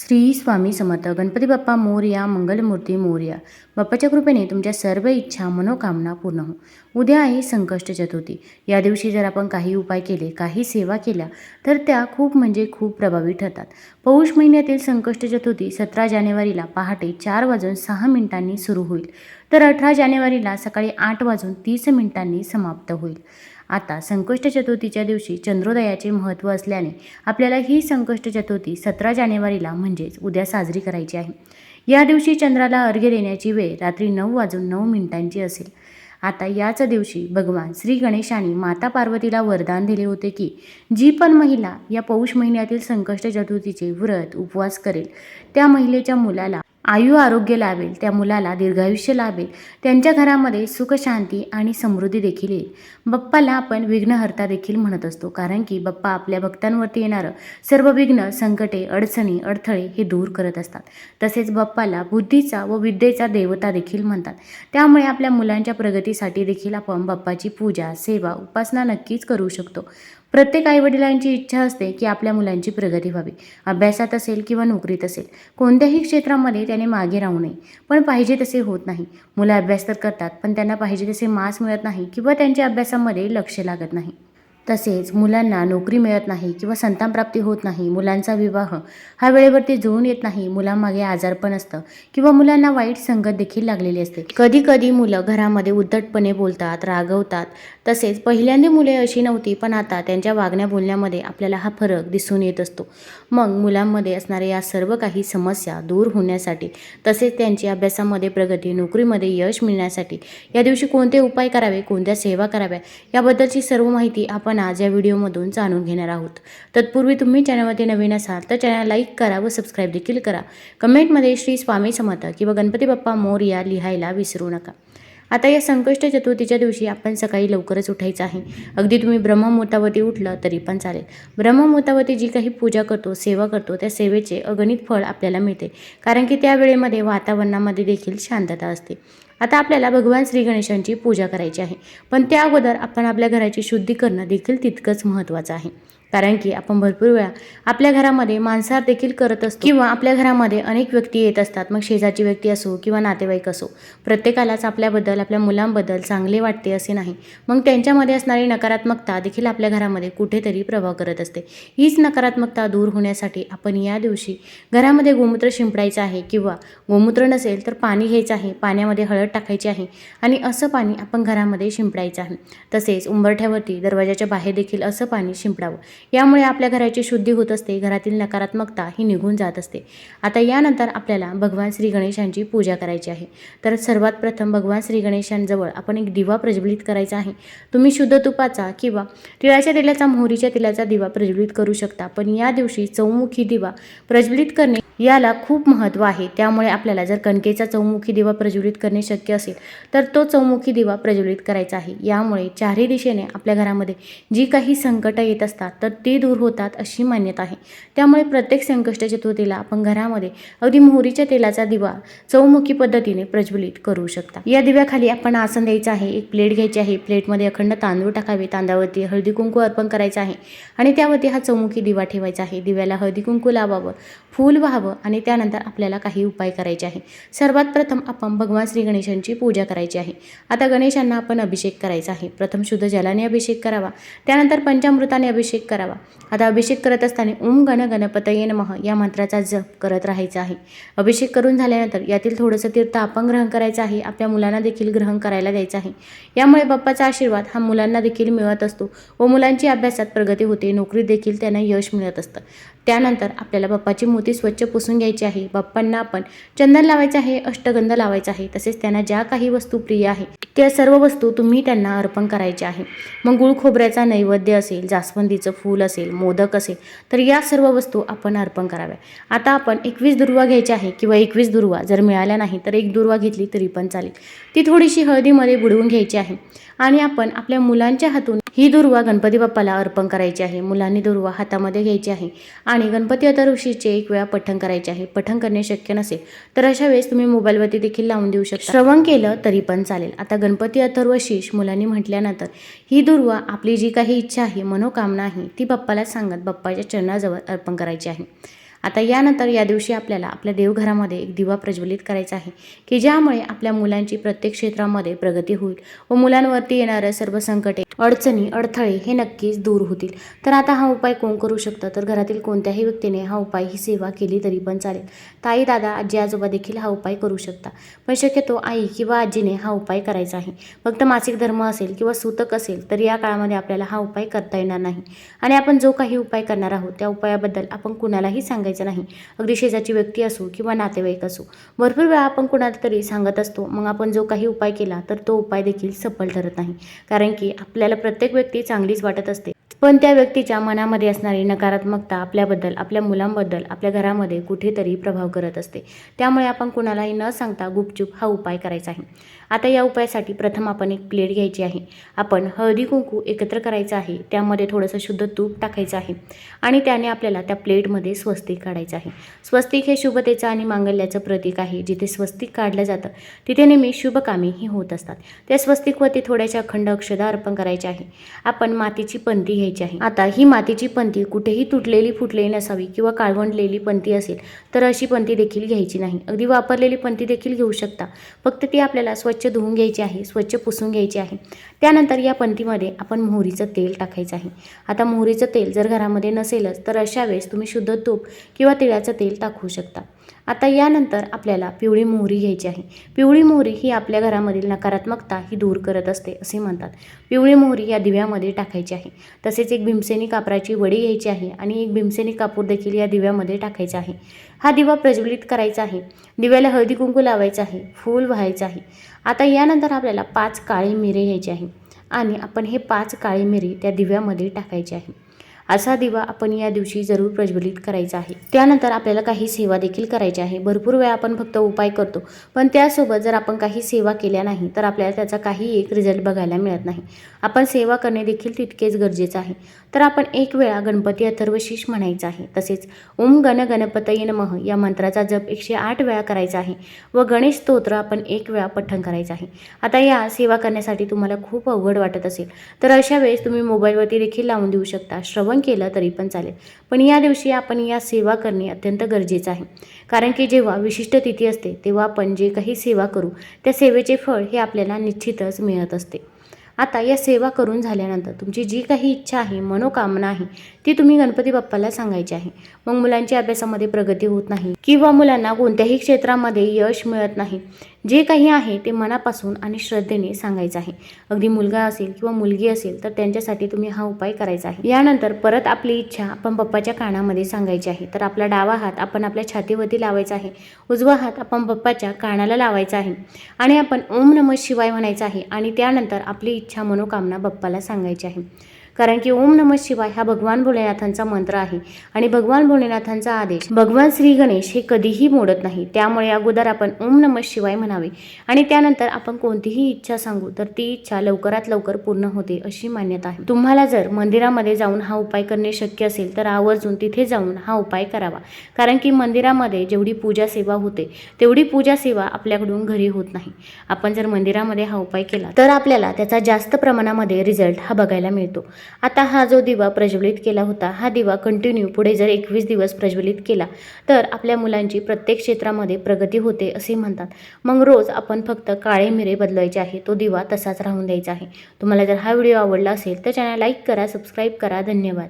श्री स्वामी समर्थ. गणपती बाप्पा मोरया मंगलमूर्ती मोरया. बाप्पाच्या कृपेने तुमच्या सर्व इच्छा मनोकामना पूर्ण हो. उद्या आहे संकष्ट चतुर्थी. या दिवशी जर आपण काही उपाय केले काही सेवा केल्या तर त्या खूप म्हणजे खूप प्रभावी ठरतात. पौष महिन्यातील संकष्ट चतुर्थी सतरा जानेवारीला पहाटे चार वाजून सहा मिनिटांनी सुरू होईल. तर अठरा जानेवारीला सकाळी आठ वाजून तीस मिनिटांनी समाप्त होईल. आता संकष्ट चतुर्थीच्या दिवशी चंद्रोदयाचे महत्त्व असल्याने आपल्याला ही संकष्ट चतुर्थी सतरा जानेवारीला म्हणजेच उद्या साजरी करायची आहे. या दिवशी चंद्राला अर्घ्य देण्याची वेळ रात्री नऊ वाजून नऊ मिनिटांची असेल. आता याच दिवशी भगवान श्री गणेशाने माता पार्वतीला वरदान दिले होते की जी पण महिला या पौष महिन्यातील संकष्ट चतुर्थीचे व्रत उपवास करेल त्या महिलेच्या मुलाला आयु आरोग्य लाभेल त्या मुलाला दीर्घायुष्य लाभेल त्यांच्या घरामध्ये सुख शांती आणि समृद्धी देखील येईल. बाप्पाला आपण विघ्नहर्ता देखील म्हणत असतो कारण की बाप्पा आपल्या भक्तांवरती येणारं सर्व विघ्न संकटे अडचणी अडथळे हे दूर करत असतात. तसेच बाप्पाला बुद्धीचा व विद्येचा देवता देखील म्हणतात. त्यामुळे आपल्या मुलांच्या प्रगतीसाठी देखील आपण बाप्पाची पूजा सेवा उपासना नक्कीच करू शकतो. प्रत्येक आईवडिलांची इच्छा असते की आपल्या मुलांची प्रगती व्हावी. अभ्यासात असेल किंवा नोकरीत असेल कोणत्याही क्षेत्रामध्ये त्याने मागे राहू नये. पण पाहिजे तसे होत नाही. मुलं अभ्यास तर करतात पण त्यांना पाहिजे तसे मार्क्स मिळत नाही किंवा त्यांच्या अभ्यासामध्ये लक्ष लागत नाही. तसेच मुलांना नोकरी मिळत नाही किंवा संतानप्राप्ती होत नाही मुलांचा विवाह हा वेळेवरती जुळून येत नाही मुलांमागे आजारपण असतं किंवा मुलांना वाईट संगत देखील लागलेली असते. कधी कधी मुलं घरामध्ये उद्धटपणे बोलतात रागवतात. तसेच पहिल्यांदा मुले अशी नव्हती पण आता त्यांच्या वागण्या बोलण्यामध्ये आपल्याला हा फरक दिसून येत असतो. मग मुलांमध्ये असणाऱ्या या सर्व काही समस्या दूर होण्यासाठी तसेच त्यांची अभ्यासामध्ये प्रगती नोकरीमध्ये यश मिळण्यासाठी या दिवशी कोणते उपाय करावे कोणत्या सेवा कराव्या याबद्दलची सर्व माहिती आपण आज या व्हिडिओमधून जाणून घेणार आहोत. तत्पूर्वी तुम्ही चॅनलमध्ये नवीन असाल तर चॅनल लाईक करा व सबस्क्राईब देखील करा. कमेंटमध्ये श्री स्वामी समर्थ किंवा गणपती बाप्पा मोर या लिहायला विसरू नका. आता या संकष्ट चतुर्थीच्या दिवशी आपण सकाळी लवकरच उठायचं आहे. अगदी तुम्ही ब्रह्ममुहूर्तावरती उठलं तरी पण चालेल. ब्रह्ममुहूर्तावरती जी काही पूजा करतो सेवा करतो त्या सेवेचे अगणित फळ आपल्याला मिळते. कारण की त्या वेळेमध्ये वातावरणामध्ये देखील शांतता असते. आता आपल्याला भगवान श्री गणेशांची पूजा करायची आहे. पण त्या अगोदर आपण आपल्या घराची शुद्धी करणं देखील तितकंच महत्त्वाचं आहे. कारण की आपण भरपूर वेळा आपल्या घरामध्ये मांसाहार देखील करत असतो. किंवा आपल्या घरामध्ये अनेक व्यक्ती येत असतात. मग शेजारची व्यक्ती असो किंवा नातेवाईक असो. प्रत्येकालाच आपल्याबद्दल आपल्या मुलांबद्दल चांगले वाटते असे नाही. मग त्यांच्यामध्ये असणारी नकारात्मकता देखील आपल्या घरामध्ये कुठेतरी प्रभाव करत असते. हीच नकारात्मकता दूर होण्यासाठी आपण या दिवशी घरामध्ये गोमूत्र शिंपडायचं आहे. किंवा गोमूत्र नसेल तर पाणी घ्यायचं आहे. पाण्यामध्ये हळद टाकायची आहे आणि असं पाणी आपण घरामध्ये शिंपडायचं आहे. तसेच उंबरठ्यावरती दरवाजाच्या बाहेर देखील असं पाणी शिंपडावं. यामुळे आपल्या घराची शुद्धी होत असते घरातील नकारात्मकता ही निघून जात असते. आता यानंतर आपल्याला भगवान श्री गणेशांची पूजा करायची आहे. तर सर्वात प्रथम भगवान श्री गणेशांजवळ आपण एक दिवा प्रज्वलित करायचा आहे. तुम्ही शुद्ध तुपाचा किंवा तिळाच्या तेलाचा मोहरीच्या तेलाचा दिवा प्रज्वलित करू शकता. पण या दिवशी चौमुखी दिवा प्रज्वलित करणे याला खूप महत्त्व आहे. त्यामुळे आपल्याला जर कणकेचा चौमुखी दिवा प्रज्वलित करणे शक्य असेल तर तो चौमुखी दिवा प्रज्वलित करायचा आहे. यामुळे चारही दिशेने आपल्या घरामध्ये जी काही संकटं येत असतात तर ती दूर होतात अशी मान्यता आहे. त्यामुळे प्रत्येक संकष्ट चतुर्थीला आपण घरामध्ये अगदी मोहरीच्या तेलाचा दिवा चौमुखी पद्धतीने प्रज्वलित करू शकता. या दिव्याखाली आपण आसन द्यायचं आहे एक प्लेट घ्यायची आहे. प्लेटमध्ये अखंड तांदूळ टाकावे तांदळावरती हळदी कुंकू अर्पण करायचं आहे आणि त्यावरती हा चौमुखी दिवा ठेवायचा आहे. दिव्याला हळदी कुंकू लावावं फूल व्हावं आणि त्यानंतर आपल्याला काही उपाय करायचे आहे. सर्वात प्रथम आपण भगवान श्री गणेशांची पूजा करायची आहे. आता गणेशांना आपण अभिषेक करायचा आहे. प्रथम शुद्ध जलाने अभिषेक करावा. त्यानंतर पंचामृताने अभिषेक करावा. आता अभिषेक करत असताना ओम गण गणपतये नमः या मंत्राचा जप करत राहायचा आहे. अभिषेक करून झाल्यानंतर यातील थोडंसं तीर्थ आपण ग्रहण करायचं आहे. आपल्या मुलांना देखील ग्रहण करायला द्यायचं आहे. यामुळे बाप्पाचा आशीर्वाद हा मुलांना देखील मिळत असतो व मुलांची अभ्यासात प्रगती होते. नोकरीत देखील त्यांना यश मिळत असतं. त्यानंतर आपल्याला बाप्पाची मूर्ती स्वच्छ पुसून घ्यायची आहे. बाप्पांना आपण चंदन लावायचं आहे अष्टगंध लावायचा आहे. तसेच त्यांना ज्या काही वस्तू प्रिय आहे त्या सर्व वस्तू तुम्ही त्यांना अर्पण करायच्या आहे. मग गुळ खोबऱ्याचा नैवेद्य असेल जास्वंदीचं फूल असेल मोदक असेल तर या सर्व वस्तू आपण अर्पण कराव्या आता आपण एकवीस दुर्वा घ्यायची आहे किंवा एकवीस दुर्वा जर मिळाल्या नाही तर एक दुर्वा घेतली तरी पण चालेल. ती थोडीशी हळदीमध्ये बुडवून घ्यायची आहे. आणि आपण आपल्या मुलांच्या हातून ही दुर्वा गणपती बाप्पाला अर्पण करायची आहे. मुलांनी दुर्वा हातामध्ये घ्यायची आहे आणि गणपती अथर्वशीचे एक वेळा पठण करायचे आहे. पठण करणे शक्य नसेल तर अशा वेळेस तुम्ही मोबाईलवरती देखील लावून देऊ शकता. श्रवण केलं तरी पण चालेल. आता गणपती अथर्वशीष मुलांनी म्हटल्यानंतर ही दुर्वा आपली जी काही इच्छा आहे मनोकामना आहे ती बाप्पाला सांगत बाप्पाच्या चरणाजवळ अर्पण करायची आहे. आता यानंतर या दिवशी आपल्याला आपल्या देवघरामध्ये एक दिवा प्रज्वलित करायचा आहे की ज्यामुळे आपल्या मुलांची प्रत्येक क्षेत्रामध्ये प्रगती होईल व मुलांवरती येणाऱ्या सर्व संकटे अडचणी अडथळे हे नक्कीच दूर होतील. तर आता हा उपाय कोण करू शकतं? तर घरातील कोणत्याही व्यक्तीने हा उपाय ही सेवा केली तरी पण चालेल. ताई दादा आजी आजोबा देखील हा उपाय करू शकता. पण शक्यतो आई किंवा आजीने हा उपाय करायचा आहे. फक्त मासिक धर्म असेल किंवा सूतक असेल तर या काळामध्ये आपल्याला हा उपाय करता येणार नाही. आणि आपण जो काही उपाय करणार आहोत त्या उपायाबद्दल आपण कुणालाही सांगायचं नाही. अगदी शेजारची व्यक्ती असो किंवा नातेवाईक असो. भरपूर वेळा आपण कोणाला तरी सांगत असतो मग आपण जो काही उपाय केला तर तो उपाय देखील सफल ठरत नाही. कारण की आपल्याला प्रत्येक व्यक्ती चांगलीच वाटत असते. पण त्या व्यक्तीच्या मनामध्ये असणारी नकारात्मकता आपल्याबद्दल आपल्या मुलांबद्दल आपल्या घरामध्ये कुठेतरी प्रभाव करत असते. त्यामुळे आपण कुणालाही न सांगता गुपचूप हा उपाय करायचा आहे. आता या उपायासाठी प्रथम आपण एक प्लेट घ्यायची आहे. आपण हळदी कुंकू एकत्र करायचं आहे. त्यामध्ये थोडंसं शुद्ध तूप टाकायचं आहे. आणि त्याने आपल्याला त्या प्लेटमध्ये स्वस्तिक काढायचं आहे. स्वस्तिक हे शुभतेचं आणि मांगल्याचं प्रतीक आहे. जिथे स्वस्तिक काढलं जातं तिथे नेहमी शुभकामेही होत असतात. त्या स्वस्तिकवरती थोड्याशा अखंड अक्षदा अर्पण करायचे आहे. आपण मातीची पंती घ्यायची आहे. आता ही मातीची पंती कुठेही तुटलेली फुटलेली नसावी किंवा काळवंडलेली पंती असेल तर अशी पंती देखील घ्यायची नाही. अगदी वापरलेली पंती देखील घेऊ शकता. फक्त ती आपल्याला स्वच्छ स्वच्छ धुवून घ्यायची आहे स्वच्छ पुसून घ्यायची आहे. त्यानंतर या पंतीमध्ये आपण मोहरीचं तेल टाकायचं आहे. आता मोहरीचं तेल जर घरामध्ये नसेलच तर अशा वेळेस तुम्ही शुद्ध तूप किंवा तिळाचं तेल टाकू शकता. आता यानंतर आपल्याला पिवळी मोहरी घ्यायची आहे. पिवळी मोहरी ही आपल्या घरामधील नकारात्मकता ही दूर करत असते असे म्हणतात. पिवळी मोहरी या दिव्यामध्ये टाकायची आहे. तसेच एक भीमसेनी कापराची वडी घ्यायची आहे आणि एक भीमसेनी कापूर देखील या दिव्यामध्ये टाकायचा आहे. हा दिवा प्रज्वलित करायचा आहे. दिव्याला हळदी कुंकू लावायचं आहे. फूल व्हायचं आहे. आता यानंतर आपल्याला पाच काळी मिरे घ्यायचे आहे आणि आपण हे पाच काळी मिरी त्या दिव्यामध्ये टाकायचे आहे. असा दिवा आपण या दिवशी जरूर प्रज्वलित करायचा आहे. त्यानंतर आपल्याला काही सेवा देखील करायची आहे. भरपूर वेळा आपण फक्त उपाय करतो. पण त्यासोबत जर आपण काही सेवा केल्या नाही तर आपल्याला त्याचा काही एक रिझल्ट बघायला मिळत नाही. आपण सेवा करणे देखील तितकेच गरजेचं आहे. तर आपण एक वेळा गणपती अथर्वशीष म्हणायचं आहे. तसेच ओम गण गणपतये नमः या मंत्राचा जप एकशे आठ वेळा करायचा आहे व गणेश स्तोत्र आपण एक वेळा पठण करायचं आहे. आता या सेवा करण्यासाठी तुम्हाला खूप अवघड वाटत असेल. तर अशा वेळेस तुम्ही मोबाईलवरती देखील लावून देऊ शकता. श्रवण केलं तरी पण चालेल. पण या दिवशी आपण या सेवा करणे अत्यंत गरजेचं आहे. कारण की जेव्हा विशिष्ट तिथी असते तेव्हा आपण जे काही सेवा करू त्या सेवेचे फळ हे आपल्याला निश्चितच मिळत असते. आता या सेवा करून झाल्यानंतर तुमची जी काही इच्छा आहे मनोकामना आहे ती तुम्ही गणपती बाप्पाला सांगायची आहे. मग मुलांची अभ्यासामध्ये प्रगती होत नाही किंवा मुलांना कोणत्याही क्षेत्रामध्ये यश मिळत नाही. जे काही आहे ते मनापासून आणि श्रद्धेने सांगायचं आहे. अगदी मुलगा असेल किंवा मुलगी असेल तर त्यांच्यासाठी तुम्ही हा उपाय करायचा आहे. यानंतर परत आपली इच्छा आपण पप्पाच्या कानामध्ये सांगायची आहे. तर आपला डावा हात आपण आपल्या छातीवरती लावायचा आहे. उजवा हात आपण पप्पाच्या कानाला लावायचा आहे. आणि आपण ओम नमः शिवाय म्हणायचं आहे. आणि त्यानंतर आपली इच्छा मनोकामना बाप्पाला सांगायची आहे. कारण की ओम नमः शिवाय हा भगवान भोलेनाथांचा मंत्र आहे. आणि भगवान भोलेनाथांचा आदेश भगवान श्री गणेश हे कधीही मोडत नाही. त्यामुळे अगोदर आपण ओम नमः शिवाय म्हणावे. आणि त्यानंतर आपण कोणतीही इच्छा सांगू तर ती इच्छा लवकरात लवकर पूर्ण होते अशी मान्यता आहे. तुम्हाला जर मंदिरामध्ये जाऊन हा उपाय करणे शक्य असेल तर आवर्जून तिथे जाऊन हा उपाय करावा. कारण की मंदिरामध्ये जेवढी पूजा सेवा होते तेवढी पूजा सेवा आपल्याकडून घरी होत नाही. आपण जर मंदिरामध्ये हा उपाय केला तर आपल्याला त्याचा जास्त प्रमाणामध्ये रिझल्ट हा बघायला मिळतो. आता हा जो दिवा प्रज्वलित केला होता हा दिवा कंटिन्यू पुढे जर एकवीस दिवस प्रज्वलित केला तर आपल्या मुलांची प्रत्येक क्षेत्रामध्ये प्रगती होते असे म्हणतात. मग रोज आपण फक्त काळे मिरे बदलायचे आहे तो दिवा तसाच राहून द्यायचा आहे. तुम्हाला जर हा व्हिडिओ आवडला असेल तर चॅनल लाईक करा सबस्क्राईब करा. धन्यवाद.